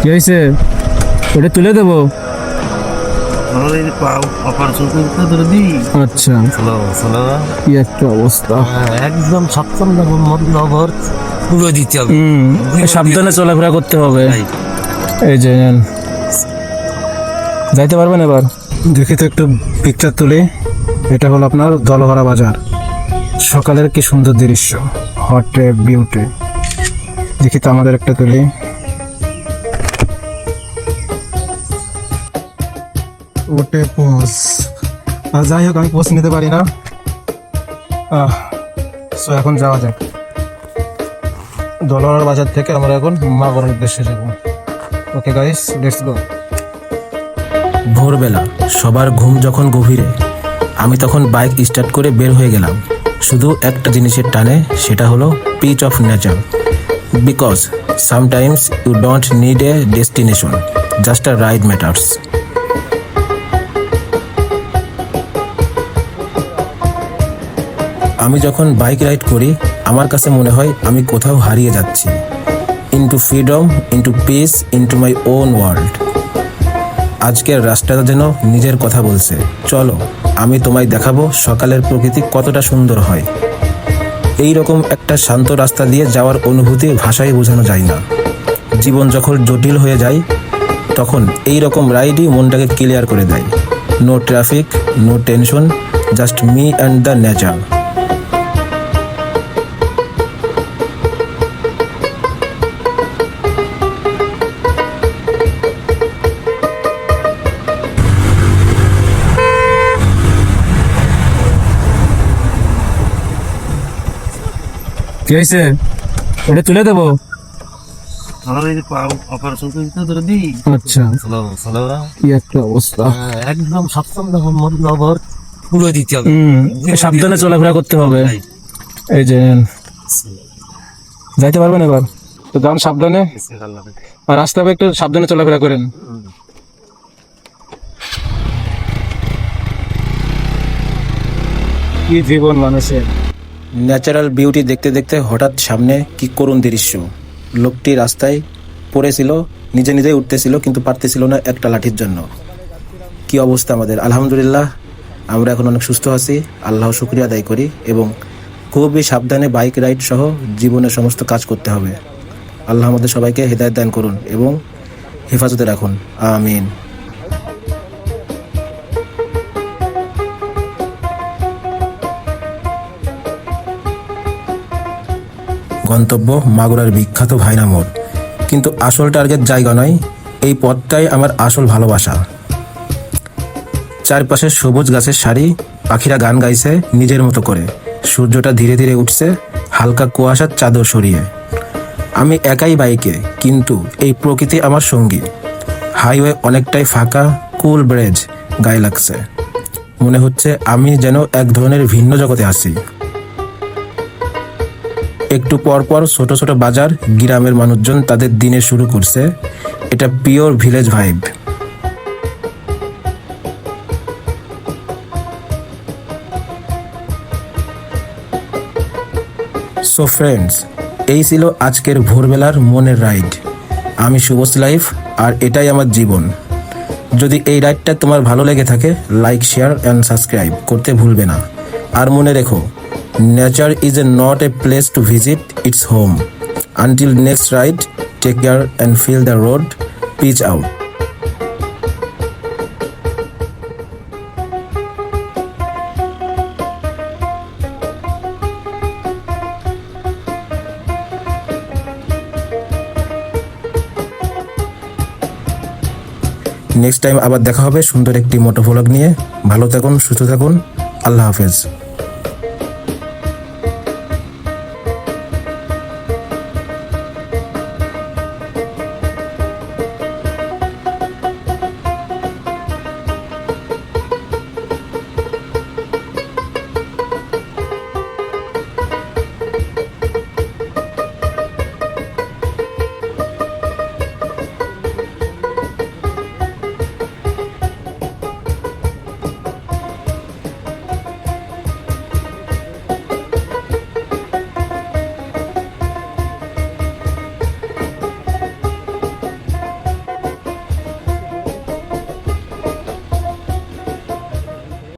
কি হয়েছে ওটা তুলে দেবো। আচ্ছা। কি একটা অবস্থা। একদম সপ্তম নগর পুরো দিতে হবে। হুম সাবধানে চলাফেরা করতে হবে। এই যে যাইতে পারবেন এবার। দেখি তো একটু পিকচার তুলি। এটা হলো আপনার দলহরা বাজার। সকালের কি সুন্দর দৃশ্য। হট বিউটি দেখি তো আমাদের একটা তুলি। ওটে পোজ যাই হোক, আমি পোজ নিতে পারি না। সো এখন যাওয়া যাক। দলহরা বাজার থেকে আমরা এখন মাগরের উদ্দেশ্যে যাব। ওকে গাইস লেটস গো ভোরবেলা, সবার ঘুম যখন গভীরে, আমি তখন বাইক স্টার্ট করে বের হয়ে গেলাম। শুধু একটা জিনিসের টানে, সেটা হলো peace of nature because sometimes you don't need a destination just a ride matters আমি যখন বাইক রাইড করি, আমার কাছে মনে হয় আমি কোথাও হারিয়ে যাচ্ছি। Into freedom into peace into my own world আজকের রাস্তাটা যেন নিজের কথা বলছে। চলো, আমি তোমায় দেখাবো সকালের প্রকৃতি কতটা সুন্দর হয়। এই রকম একটা শান্ত রাস্তা দিয়ে যাওয়ার অনুভূতি ভাষায় বোঝানো যায় না। জীবন যখন জটিল হয়ে যায়, তখন এই রকম রাইডই মনটাকে ক্লিয়ার করে দেয়। No traffic no tension just me and the nature কি হয়েছে ওটা তুলে দেবো? আচ্ছা। কি একটা অবস্থা। একদম পুরো দিতে হবে। সাবধানে চলাফেরা করতে হবে। এই যে। যাইতে পারবেন এবার। তো যান সাবধানে। আর রাস্তায় একটু সাবধানে চলাফেরা করেন। কি জীবন মানুষের। ন্যাচারাল বিউটি দেখতে দেখতে হঠাৎ সামনে কি করুণ দৃশ্য। লোকটি রাস্তায় পড়েছিল, নিজে নিজেই উঠতেছিল কিন্তু পারতেছিল না একটা লাঠির জন্য। কি অবস্থা আমাদের? আলহামদুলিল্লাহ, আমরা এখন অনেক সুস্থ আছি। আল্লাহ শুক্রিয়া আদায় করি এবং খুবই সাবধানে বাইক রাইড সহ জীবনের সমস্ত কাজ করতে হবে। আল্লাহ আমাদের সবাইকে হৃদায়ত দান করুন এবং হেফাজতে রাখুন। আমিন। গন্তব্য মাগুরার বিখ্যাত ভাইনা মোড়। কিন্তু আসল টার্গেট জায়গা নয়, এই পথটাই আমার আসল ভালোবাসা। চারপাশে সবুজ গাছের সারি, পাখিরা গান গাইছে নিজের মতো করে। সূর্যটা ধীরে ধীরে উঠছে, হালকা কুয়াশার চাদর সরিয়ে। আমি একাই বাইকে, কিন্তু এই প্রকৃতি আমার সঙ্গী। হাইওয়ে অনেকটাই ফাঁকা, কুল ব্রেজ গায়ে লাগছে। মনে হচ্ছে আমি যেন এক ধরনের ভিন্ন জগতে আছি। একটু পর পর ছোট ছোট বাজার, গ্রামের মানুষজন তাদের দিনে শুরু করছে। এটা pure village vibe. So friends এই ছিল আজকের ভোরবেলার মনের রাইড। আমি শুভস লাইফ, আর এটাই আমার জীবন। যদি এই রাইডটা তোমার ভালো লেগে থাকে লাইক শেয়ার অ্যান্ড সাবস্ক্রাইব করতে ভুলবে না। আর মনে রেখো nature is a not a place to visit it's home until next ride take care and feel the road peace out next time আবার দেখা হবে সুন্দর একটি মোটো ভ্লগ নিয়ে। ভালো থাকুন, সুস্থ থাকুন। আল্লাহ হাফেজ।